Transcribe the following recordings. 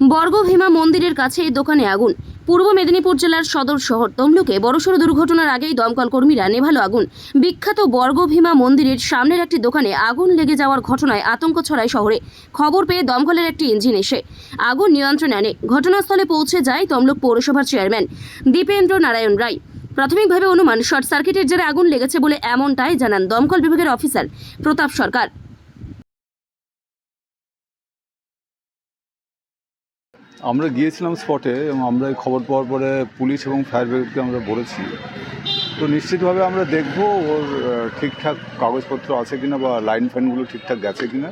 বর্গভীমা মন্দিরের কাছে এই দোকানে আগুন। পূর্ব মেদিনীপুর জেলার সদর শহর তমলুকে বড়সড় দুর্ঘটনার আগেই দমকল কর্মীরা নেভালো আগুন। বিখ্যাত বর্গভীমা মন্দিরের সামনের একটি দোকানে আগুন লেগে যাওয়ার ঘটনায় আতঙ্ক ছড়ায় শহরে। খবর পেয়ে দমকলের একটি ইঞ্জিন এসে আগুন নিয়ন্ত্রণে আনে। ঘটনাস্থলে পৌঁছে যায় তমলুক পৌরসভার চেয়ারম্যান দীপেন্দ্র নারায়ণ রায়। প্রাথমিকভাবে অনুমান, শর্ট সার্কিটের জেরে আগুন লেগেছে বলে এমনটাই জানান দমকল বিভাগের অফিসার প্রতাপ সরকার। আমরা গিয়েছিলাম স্পটে এবং আমরা এই খবর পাওয়ার পরে পুলিশ এবং ফায়ার ব্রিগেডকে আমরা বলেছি। তো নিশ্চিতভাবে আমরা দেখব ওর ঠিকঠাক কাগজপত্র আছে কিনা বা লাইন ফ্যানগুলো ঠিকঠাক গেছে কিনা।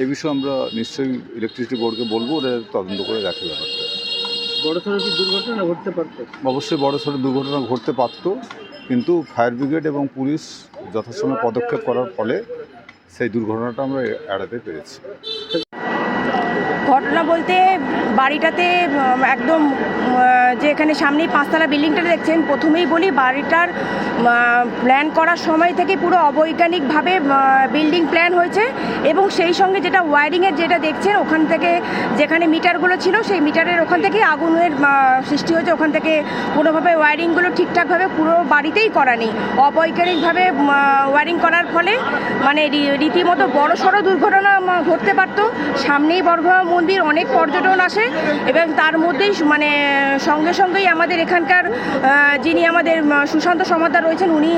এই বিষয়ে আমরা নিশ্চয়ই ইলেকট্রিসিটি বোর্ডকে বলব ওরা তদন্ত করে দেখে ব্যাপারটা। বড় সড়ো কি দুর্ঘটনা ঘটতে পারতো? অবশ্যই বড় সড়ো দুর্ঘটনা ঘটতে পারত কিন্তু ফায়ার ব্রিগেড এবং পুলিশ যথাসময়ে পদক্ষেপ করার ফলে সেই দুর্ঘটনাটা আমরা এড়াতে পেরেছি। ঘটনা বলতে বাড়িটাতে একদম যে এখানে সামনেই পাঁচতলা বিল্ডিংটা দেখছেন, প্রথমেই বলি বাড়িটার প্ল্যান করার সময় থেকে পুরো অবৈজ্ঞানিকভাবে বিল্ডিং প্ল্যান হয়েছে এবং সেই সঙ্গে যেটা ওয়ারিংয়ের যেটা দেখছেন, ওখান থেকে যেখানে মিটারগুলো ছিল, সেই মিটারের ওখান থেকে আগুনের সৃষ্টি হয়েছে। ওখান থেকে কোনোভাবে ওয়ারিংগুলো ঠিকঠাকভাবে পুরো বাড়িতেই করা নেই। অবৈজ্ঞানিকভাবে ওয়ারিং করার ফলে মানে রীতিমতো বড় সড়ো দুর্ঘটনা ঘটতে পারতো। সামনেই বর্ধমান মন্দির, অনেক পর্যটন আসে এবং তার মধ্যেই মানে সঙ্গে সঙ্গেই আমাদের এখানকার যিনি আমাদের সুশান্ত সমাদার রয়েছেন, উনি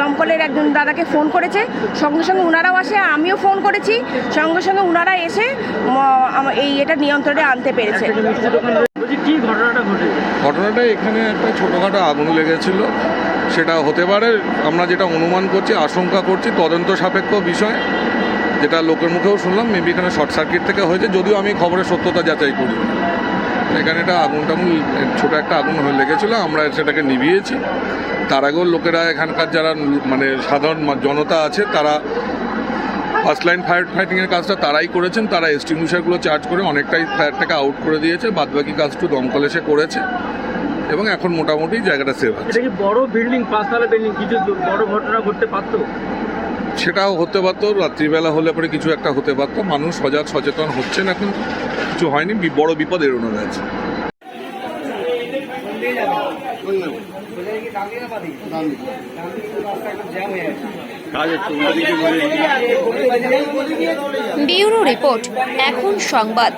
দমকলের একজন দাদাকে ফোন করেছে। সঙ্গে সঙ্গে ওনারাও আসে, আমিও ফোন করেছি। সঙ্গে সঙ্গে ওনারা এসে এই এটা নিয়ন্ত্রণে আনতে পেরেছে। ঘটনাটা এখানে একটা ছোটোখাটো আগুন লেগেছিল। সেটা হতে পারে, আমরা যেটা অনুমান করছি, আশঙ্কা করছি, তদন্ত সাপেক্ষ বিষয়। যেটা লোকের মুখেও শুনলাম মেবি এখানে শর্ট সার্কিট থেকে হয়েছে, যদিও আমি খবরের সত্যতা যাচাই করি এখানে একটা আগুন টাগুন, ছোটো একটা আগুন হয়ে লেগেছিলো, আমরা সেটাকে নিভিয়েছি। তার আগেও লোকেরা এখানকার যারা মানে সাধারণ জনতা আছে, তারা ফার্স্ট লাইন ফায়ার ফাইটিংয়ের কাজটা তারাই করেছেন, তারা এক্সটিংগুইশারগুলো চার্জ করে অনেকটাই ফায়ারটাকে আউট করে দিয়েছে, বাদবাকি কাজটু দমকল এসে করেছে, এবং এখন মোটামুটি জায়গাটা সেভ আছে। এটা বড় বিল্ডিং পাঁচতলা বিল্ডিং কিছু বড় ঘটনা ঘটতে পারতো? সেটাও হতে পারতো, রাত্রিবেলা হলে পরে কিছু একটা হতে পারতো, মানুষ সজাগ সচেতন হচ্ছেন এখন, কিছু হয়নি বড় বিপদ এড়ানো গেছে ব্যুরো রিপোর্ট, এখন সংবাদ।